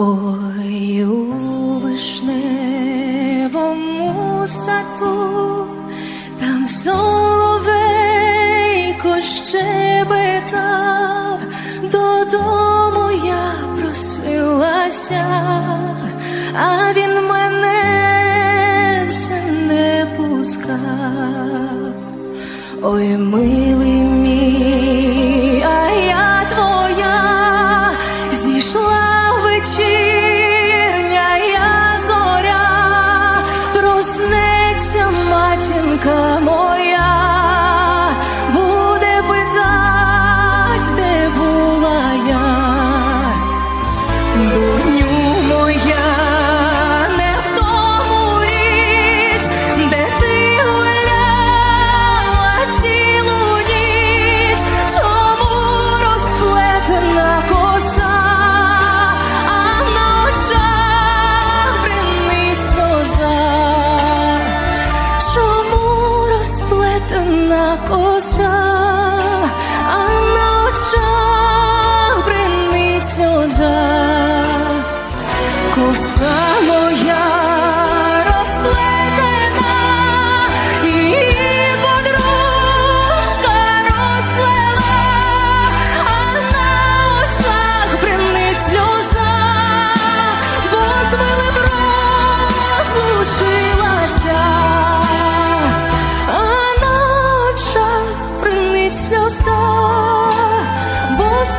Ой, у вишневому саду, там соловейко щебетав, додому я просилася, а він мене все не пускав. Ой, милий мій, nunca. на косах, а на очах бринить сльоза, коса. só, vós